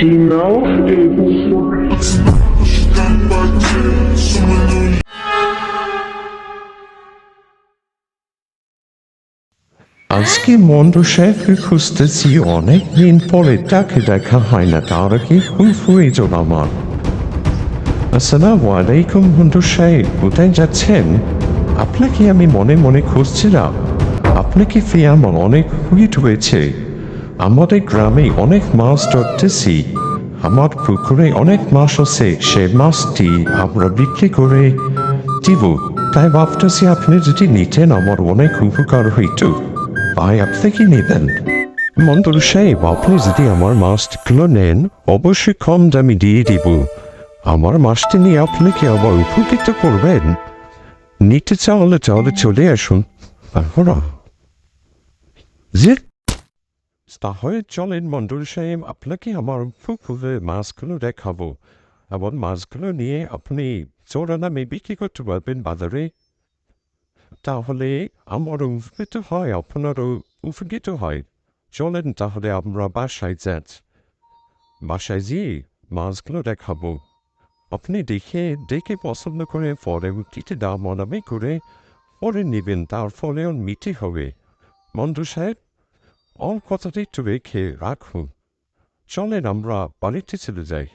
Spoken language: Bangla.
hinauf. আজকে মন্ডু শেখকে খুঁজতেছি অনেক দিন পরে তাকে দেখা হয় না, তার আগে খুব আমার। আসসালাম আলাইকুম শেখ, কোথায় যাচ্ছেন? আপনাকে আমি মনে মনে খুঁজছিলাম। আপনাকে পেয়ে আমার অনেক হুইট হয়েছে? আমাদের গ্রামে অনেক মাছ ধরতেছি। আমার পুকুরে অনেক মাছ আছে, সে মাছটি আমরা বিক্রি করে দিব। তাই ভাবতেছি আপনি যদি নিতেন, আমার অনেক উপকার হইত। ভাই, আপনি কি নেবেন। মন্ডল সাহেব, আপনি যদি আমার মাছগুলো নেন, অবশ্যই কম দামি দিয়ে দিব। আমার মাছটি নিয়ে আপনি কি আবার উপকৃত করবেন? নিতে চাওয়ালে তাহলে চলে আসুন। তারপর যে তাহলে চলেন মন্ডল সাহেব আপনাকে আমার পুকুরে মাছগুলো দেখাবো? এবং মাছগুলো নিয়ে আপনি চোরা নামে বিক্রি করতে পারবেন বাজারে। তাহলে আমার উপকৃত হয়, আপনারও উপকৃত হয়। চলেন তাহলে আমরা বাসায় যান বাসায় গিয়ে মাছগুলো দেখাবো। আপনি দেখে দেখে পছন্দ করে পরে উঠিতে দাম অনামে করে পরে নেবেন, তার ফলে ওর মিটে হবে। মন্ডু সাহেব ওর কথাটা একটু রেখে রাখুন। চলেন আমরা বাড়িতে চলে যাই।